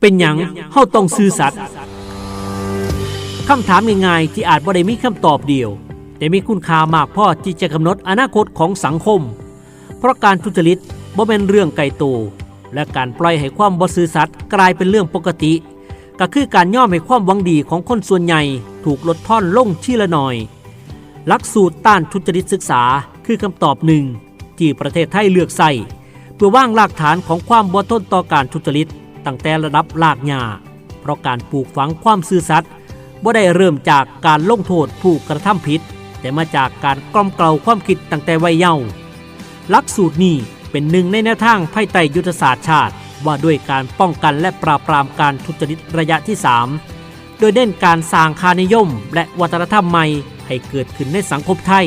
เป็นหยังเฮาต้องซื่อสัตย์คำถามง่ายๆที่อาจบ่ได้มีคำตอบเดียว แต่มีคุณค่ามากพอที่จะกำหนดอนาคตของสังคม เพราะการทุจริตบ่เป็นเรื่องไกลตัวและการปล่อยให้ความบ่ซื่อสัตย์กลายเป็นเรื่องปกติ ก็คือการย่อมให้ความหวังดีของคนส่วนใหญ่ถูกลดทอนลงทีละหน่อย หลักสูตรต้านทุจริตศึกษาคือคำตอบหนึ่งที่ประเทศไทยเลือกใส่เพื่อว่างรากฐานของความบ่ทนต่อการทุจริต ตั้งแต่ระดับรากหญ้าเพราะการปลูกฝังความซื่อสัตย์บ่ได้เริ่มจากการลงโทษผู้กระทำผิด แต่มาจากการกล่อมเกลาความคิดตั้งแต่วัยเยาว์หลักสูตรนี้เป็นหนึ่งในแนวทางภายใต้ยุทธศาสตร์ชาติ ว่าด้วยการป้องกันและปราบปรามการทุจริตระยะที่ 3 โดยเน้นการสร้างคานิยม และวัฒนธรรมใหม่ให้เกิดขึ้นในสังคมไทย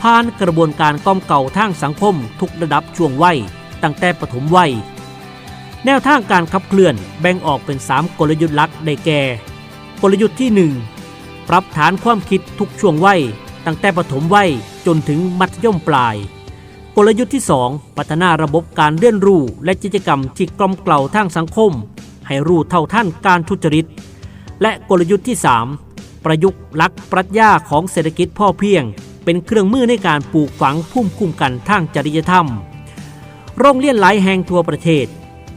ผ่านกระบวนการกล่อมเกลาทางสังคมทุกระดับช่วงวัยตั้งแต่ปฐมวัย แนวทางการขับเคลื่อนแบ่งออกเป็น 3 กลยุทธ์หลักได้แก่ กลยุทธ์ที่ 1 ปรับฐานความคิดทุกช่วงวัยตั้งแต่ปฐมวัยจนถึงมัธยมปลาย กลยุทธ์ที่ 2 พัฒนาระบบการเรียนรู้และกิจกรรมที่กล่อมเกลาทางสังคม ให้รู้เท่าท่านการทุจริต และกลยุทธ์ที่ 3 ประยุกต์หลักปรัชญาของเศรษฐกิจพ่อเพียง เป็นเครื่องมือในการปลูกฝังภูมิคุ้มกันทางจริยธรรม โรงเรียนหลายแห่งทั่วประเทศ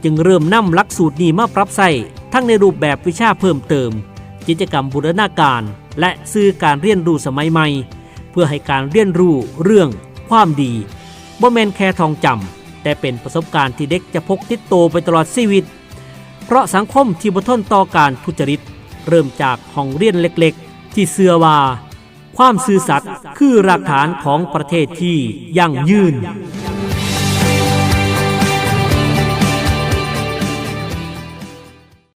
จึงเริ่มนำหลักสูตรนี้มาปรับใช้ทั้งในรูปแบบวิชาเพิ่มเติม กิจกรรมบูรณาการ และสื่อการเรียนรู้สมัยใหม่ เพื่อให้การเรียนรู้เรื่อง ความดีบ่แมนแค่ทองจำแต่เป็นประสบการณ์ที่เด็กจะพกติดโตไปตลอดชีวิต เพราะสังคมที่บทนต่อการทุจริต เริ่มจากห้องเรียนเล็กๆ ที่เสื่อว่า ความซื่อสัตย์คือรากฐานของประเทศที่ยั่งยืน